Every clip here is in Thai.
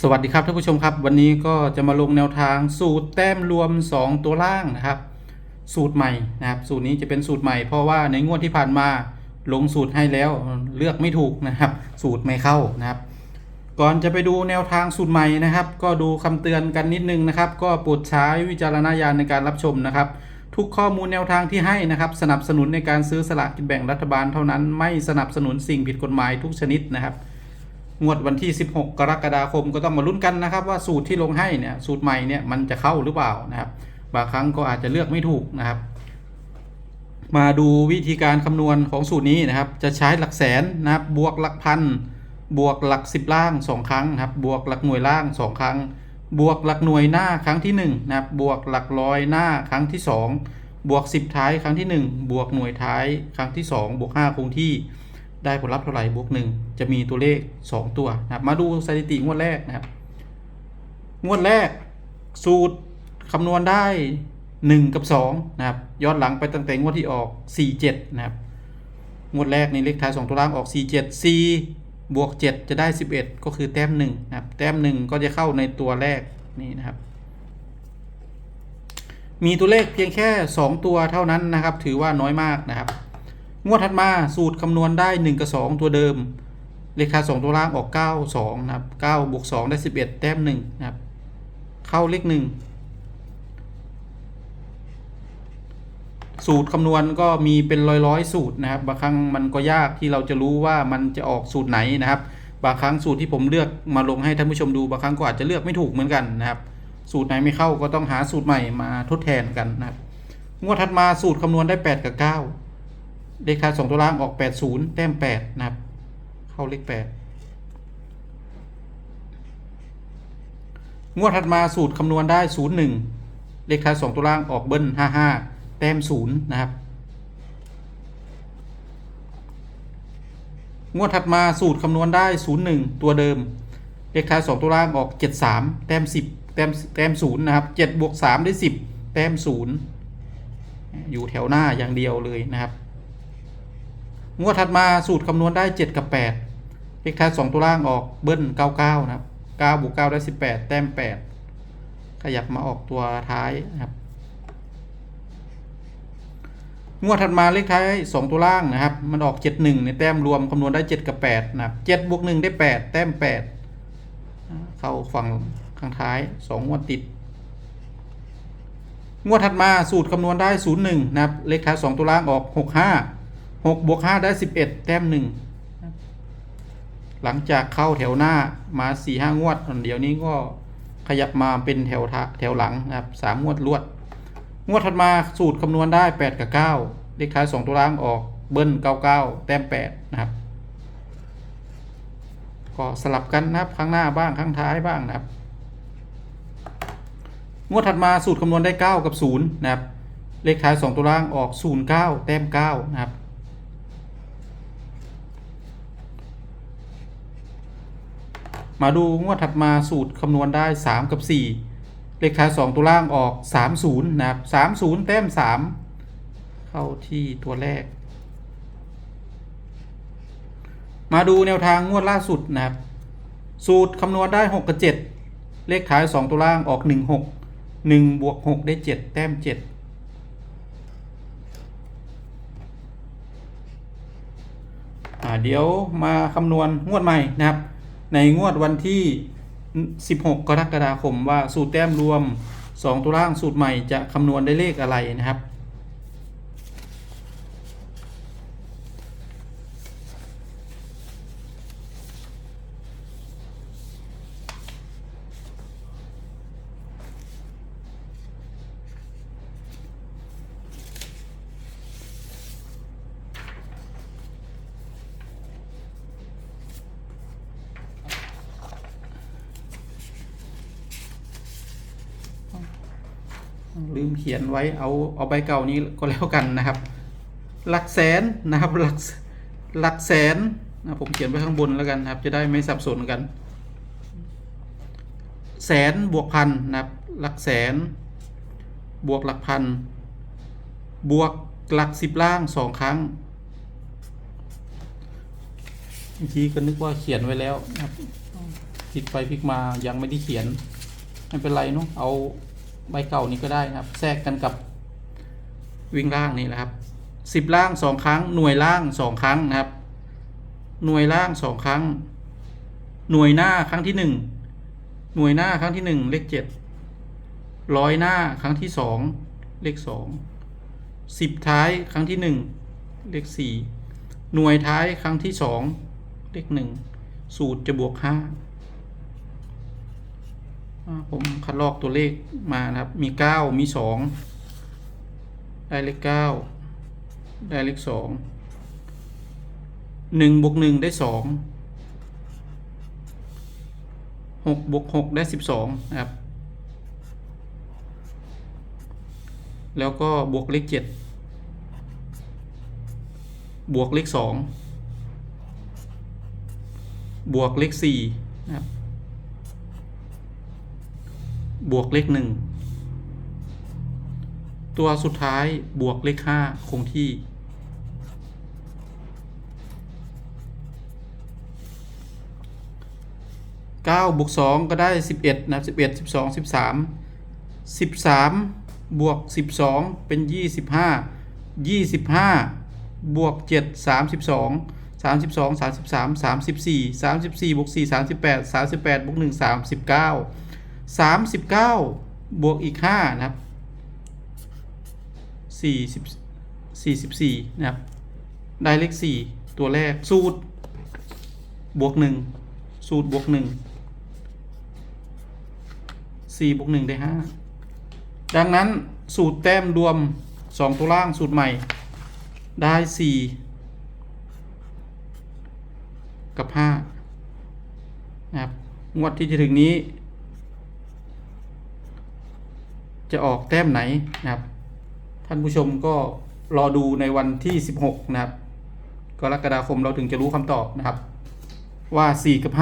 สวัสดีครับท่านผู้ชมครับ วันนี้ก็จะมาลงแนวทางสูตรแต้มรวม 2 ตัวล่างนะครับ สูตรใหม่นะครับสูตรนี้จะเป็นสูตรใหม่เพราะว่าในงวดที่ผ่านมาลงสูตรให้แล้วเลือกไม่ถูกนะครับ สูตรไม่เข้านะครับ ก่อนจะไปดูแนวทางสูตรใหม่นะครับ ก็ดูคำเตือนกันนิดนึงนะครับ ก็โปรดใช้วิจารณญาณในการรับชมนะครับ ทุกข้อมูลแนวทางที่ให้นะครับ สนับสนุนในการซื้อสลากกินแบ่งรัฐบาลเท่านั้น ไม่สนับสนุนสิ่งผิดกฎหมายทุกชนิดนะครับ งวดวันที่ 16 กรกฎาคมก็ต้องมาลุ้นกันนะครับ ว่าสูตรที่ลงให้เนี่ยสูตรใหม่เนี่ยมันจะเข้าหรือเปล่านะครับบางครั้งก็อาจจะเลือกไม่ถูกนะครับ มาดูวิธีการคำนวณของสูตรนี้นะครับ จะใช้หลักแสนนะครับบวกหลักพันบวกหลักสิบล่าง 2 ครั้งนะครับ บวกหลักหน่วยล่าง 2 ครั้ง บวกหลักหน่วยหน้าครั้งที่ 1 นะครับ บวกหลักร้อยหน้าครั้งที่ 2 บวก 10 ท้ายครั้งที่ 1 บวกหน่วยท้ายครั้งที่ 2 บวก5คงที่ ได้ผลลัพธ์เท่าไหร่บวก1จะมีตัวเลข 2 ตัวนะครับมาดูสถิติงวดแรกนะครับ งวดแรกสูตรคำนวณได้ 1 กับ2นะครับย้อนหลังไปตั้งแต่งวดที่ออก 47 นะครับ งวดแรกในเลขท้าย 2 ตัวล่างออก 47 4บวก 7 จะได้ 11 ก็คือแต้ม1นะครับแต้ม 1 ก็จะเข้าในตัวแรกนี่นะครับ มีตัวเลขเพียงแค่ 2 ตัวเท่านั้นนะครับ ถือว่าน้อยมากนะครับ งวดถัดมาสูตรคำนวณได้ 1 กับ 2 ตัวเดิม เลขา 2 ตัวล่างออก 9 2 นะครับ9บวก2ได้ 11 แต้ม1นะครับ เข้าเลข1สูตรคำนวณก็มีเป็นร้อยร้อยๆสูตรนะครับ บางครั้งมันก็ยากที่เราจะรู้ว่ามันจะออกสูตรไหนนะครับ บางครั้งสูตรที่ผมเลือกมาลงให้ท่านผู้ชมดู บางครั้งก็อาจจะเลือกไม่ถูกเหมือนกันนะครับ สูตรไหนไม่เข้าก็ต้องหาสูตรใหม่มาทดแทนกันนะครับ งวดถัดมาสูตรคำนวณได้ 8 กับ 9 เลขท้าย2ตัวล่างออก80แต้ม8นะครับ เข้าเลข8งวดถัดมาสูตรคำนวณได้01เลขท้าย2ตัวล่างออกเบิ้ล55แต้ม0นะครับ งวดถัดมาสูตรคำนวณได้01ตัวเดิม เลขท้าย2ตัวล่างออก73แต้ม10แต้มแต้ม0นะครับ7บวก3ได้10แต้ม0อยู่แถวหน้าอย่างเดียวเลยนะครับ งวดถัดมาสูตรคำนวณได้ 7 กับ 8 เลขท้าย2ตัวล่างออกเบิ้ล99 นะครับ9บวก9ได้ 18 แต้ม 8 ขยับมาออกตัวท้ายนะครับ งวดถัดมาเลขท้าย 2 ตัวล่างนะครับ มันออก 71 ในแต้มรวมคำนวณได้ 7 กับ 8 นะครับ7บวก1ได้ 8 แต้ม 8 เข้าฝั่งข้างท้าย 2 งวดติด งวดถัดมาสูตรคำนวณได้ 01 นะครับ เลขท้าย 2 ตัวล่างออก 65 6บวก5ได้11แต้ม1หลังจากเข้าแถวหน้ามา4-5งวดเดี๋ยวนี้ก็ขยับมาเป็นแถวทะแถวหลังนะครับ3งวดรวด งวดถัดมาสูตรคำนวณได้8กับ9เลขท้าย2ตัวล่างออกเบิ้ล99แต้ม8นะครับ ก็สลับกันนะครับข้างหน้าบ้างข้างท้ายบ้างนะครับ งวดถัดมาสูตรคำนวณได้9กับ0นะครับเลขท้าย2ตัวล่างออก09แต้ม9นะครับ มาดูงวดถัดมาสูตรคำนวณได้ 3 กับ 4 เลขท้าย 2 ตัวล่างออก 30 นะครับ 30 แต้ม 3 เข้าที่ตัวแรก มาดูแนวทางงวดล่าสุดนะครับ สูตรคำนวณได้ 6 กับ 7 เลขท้าย 2 ตัวล่างออก 16 1บวก6ได้ 7 แต้ม 7เดี๋ยวมาคำนวณงวดใหม่นะครับ ในงวดวันที่ 16 กรกฎาคมว่าสูตรแต้มรวม 2 ตัวล่างสูตรใหม่จะคำนวณได้เลขอะไรนะครับ ลืมเขียนไว้เอาเอาใบเก่านี้ก็แล้วกันนะครับ หลักแสนนะครับหลักหลักแสนนะผมเขียนไว้ข้างบนแล้วกันครับ จะได้ไม่สับสนกัน แสนบวกพันนะครับหลักแสน บวกหลักพัน บวกหลักสิบล่างสองครั้งเมื่อกี้ก็นึกว่าเขียนไว้แล้วนะครับพลิกไปพลิกมายังไม่ได้เขียน ไม่เป็นไรเนาะเอา ใบเก่านี้ก็ได้นะครับ แทรกกันกับวิ่งล่างนี่แหละครับสิบล่างสองครั้ง หน่วยล่างสองครั้งนะครับ หน่วยล่างสองครั้ง หน่วยหน้าครั้งที่หนึ่งหน่วยหน้าครั้งที่หนึ่งเลขเจ็ดร้อยหน้าครั้งที่สองเลขสองสิบท้ายครั้งที่หนึ่งเลขสี่หน่วยท้ายครั้งที่สองเลขหนึ่งสูตรจะบวกห้าอ่า ผมคัดลอกตัวเลขมานะครับ มีเก้ามีสองได้เลขเก้าได้เลขสองหนึ่งบวกหนึ่งได้สองหกบวกหกได้สิบสองนะครับ แล้วก็บวกเลขเจ็ดบวกเลขสองบวกเลขสี่นะครับ บวกเลขหนึ่งตัวสุดท้ายบวกเลขห้าคงที่เก้าบวกสองก็ได้สิบเอ็ดนะครับสิบเอ็ดสิบสองสิบสามสิบสามบวกสิบสองเป็นยี่สิบห้ายี่สิบห้าบวกเจ็ดสามสิบสองสามสิบสองสามสิบสามสามสิบสี่สามสิบสี่บวกสี่สามสิบแปดสามสิบแปดบวกหนึ่ งสามสิบเก้าบวกอีกห้านะครับสี่สิบสี่นะครับ ได้เลขสี่ตัวแรก สูตร บวกหนึ่งสูตร บวกหนึ่งสี่บวกหนึ่งได้ห้าดังนั้นสูตรแต้มรวมสองตัวล่างสูตรใหม่ ได้สี่กับห้านะครับ งวดที่จะถึงนี้ จะออกแต้มไหนนะครับ ท่านผู้ชมก็รอดูในวันที่ 16 นะครับ กรกฎาคมเราถึงจะรู้คำตอบนะครับ ว่า 4 กับ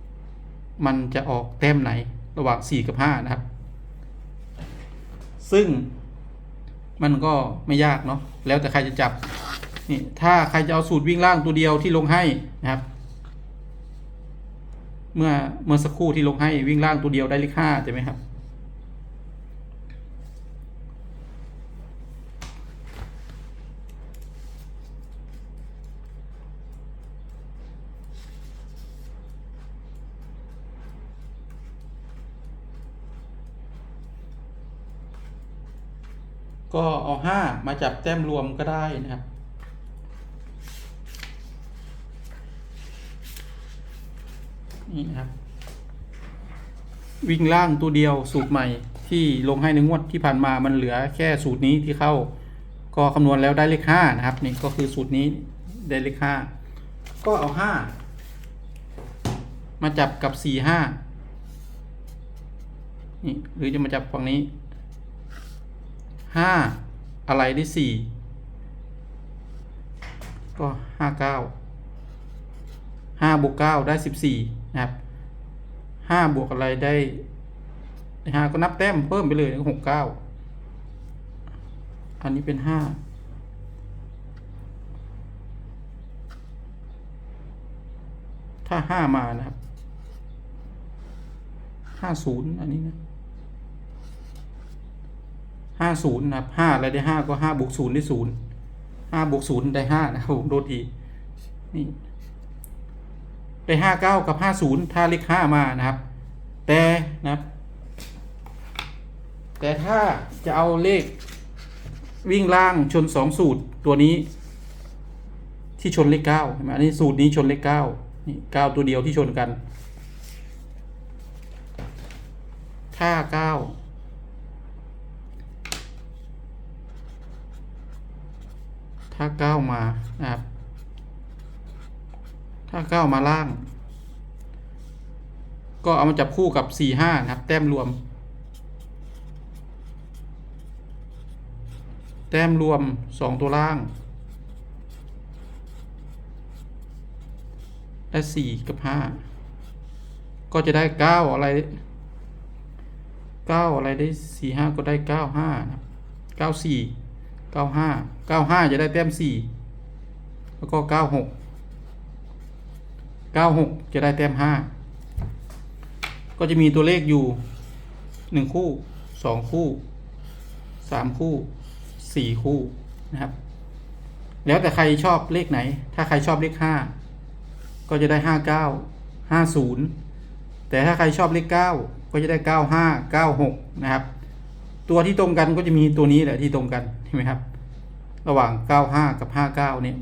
5 มันจะออกแต้มไหนระหว่าง 4 กับ 5 นะครับ ซึ่งมันก็ไม่ยากเนาะแล้วแต่ใครจะจับนี่ถ้าใครจะเอาสูตรวิ่งล่างตัวเดียวที่ลงให้นะครับ เมื่อเมื่อสักครู่ที่ลงให้วิ่งล่างตัวเดียวได้เลขห้าใช่ไหมครับ ก็เอาห้ามาจับแต้มรวมก็ได้นะครับ นี่นะครับ วิ่งล่างตัวเดียวสูตรใหม่ที่ลงให้ในงวดที่ผ่านมามันเหลือแค่สูตรนี้ที่เข้า ก็คำนวณแล้วได้เลขห้านะครับ นี่ก็คือสูตรนี้ได้เลขห้าก็เอาห้ามาจับกับสี่ห้านี่หรือจะมาจับฝั่งนี้ ห้าอะไรได้สี่ก็ห้าเก้าห้าบวกเก้าได้สิบสี่นะครับห้าบวกอะไรได้ห้าก็นับแต้มเพิ่มไปเลยหกเก้าอันนี้เป็นห้าถ้าห้ามานะครับห้าศูนย์อันนี้นะ ห้าศูนย์นะครับห้าอะไรได้ห้าก็ห้าบวกศูนย์ได้ศูนย์ห้าบวกศูนย์ได้ห้านะครับผมโดดอีกนี่ได้ห้าเก้ากับห้าศูนย์ถ้าเลขห้ามานะครับ แต่นะครับ แต่ถ้าจะเอาเลขวิ่งล่างชนสองสูตรตัวนี้ ที่ชนเลขเก้าใช่ไหมอันนี้สูตรนี้ชนเลขเก้านี่เก้าตัวเดียวที่ชนกัน ถ้าเก้า ถ้าเก้ามานะครับถ้าเก้ามาล่าง ก็เอามาจับคู่กับสี่ห้านะครับ แต้มรวม แต้มรวมสองตัวล่างได้สี่กับห้าก็จะได้เก้าอะไรเก้าอะไรได้สี่ห้าก็ได้เก้าห้านะครับเก้าสี่ เก้าห้าเก้าห้าจะได้แต้มสี่แล้วก็เก้าหกเก้าหกจะได้แต้มห้าก็จะมีตัวเลขอยู่หนึ่งคู่สองคู่สามคู่สี่คู่นะครับ แล้วแต่ใครชอบเลขไหน ถ้าใครชอบเลขห้าก็จะได้ห้าเก้าห้าศูนย์แต่ถ้าใครชอบเลขเก้าก็จะได้เก้าห้าเก้าหกนะครับ ตัวที่ตรงกันก็จะมีตัวนี้แหละที่ตรงกัน ใช่ไหมครับ ระหว่าง 95 กับ 59 เนี่ย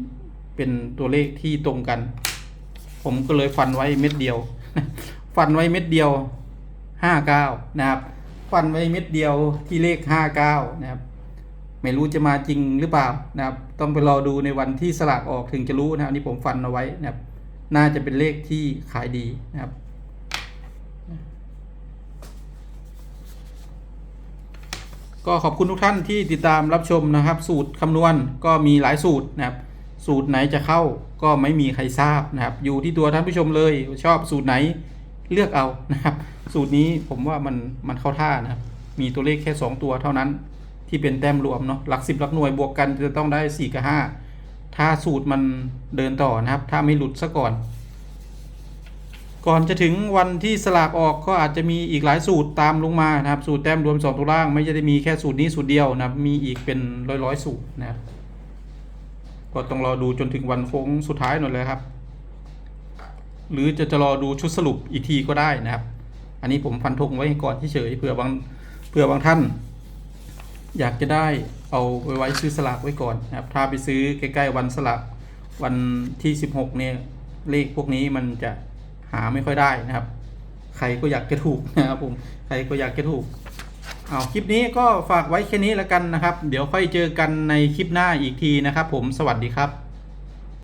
เป็นตัวเลขที่ตรงกัน ผมก็เลยฟันไว้เม็ดเดียว ฟันไว้เม็ดเดียว 59 นะครับ ฟันไว้เม็ดเดียวที่เลข 59 นะครับ ไม่รู้จะมาจริงหรือเปล่านะครับ ต้องไปรอดูในวันที่สลากออกถึงจะรู้นะครับอันนี่ผมฟันเอาไว้นะครับ น่าจะเป็นเลขที่ขายดีนะครับ ก็ขอบคุณทุกท่านที่ติดตามรับชมนะครับ สูตรคำนวณก็มีหลายสูตรนะครับ สูตรไหนจะเข้าก็ไม่มีใครทราบนะครับ อยู่ที่ตัวท่านผู้ชมเลย ชอบสูตรไหนเลือกเอานะครับ สูตรนี้ผมว่ามันมันเข้าท่านะครับ มีตัวเลขแค่ 2 ตัวเท่านั้นที่เป็นแต้มรวมเนาะหลักสิบหลักหน่วยบวกกันจะต้องได้ 4 กับ 5 ถ้าสูตรมันเดินต่อนะครับ ถ้าไม่หลุดซะก่อน ก่อนจะถึงวันที่สลากออกก็อาจจะมีอีกหลายสูตรตามลงมานะครับ สูตรแต้มรวม 2 ตัวล่าง ไม่ใช่ได้มีแค่สูตรนี้สูตรเดียวนะครับ มีอีกเป็นร้อยร้อยๆสูตรนะครับก็ต้องรอดูจนถึงวันโค้งสุดท้ายหน่อยเลยครับ หรือจะจะรอดูชุดสรุปอีกทีก็ได้นะครับ อันนี้ผมฟันธงไว้ก่อนเฉยเผื่อบางเผื่อบางท่าน อยากจะได้เอาไว้ไว้ซื้อสลากไว้ก่อนนะครับ ถ้าไปซื้อใกล้ๆวันสลากวันที่ 16เนี่ยเลขพวกนี้มันจะ หาไม่ค่อยได้นะครับ ใครก็อยากจะถูกนะครับผมใครก็อยากจะถูกเอาคลิปนี้ก็ฝากไว้แค่นี้แล้วกันนะครับ เดี๋ยวค่อยเจอกันในคลิปหน้าอีกทีนะครับ ผมสวัสดีครับ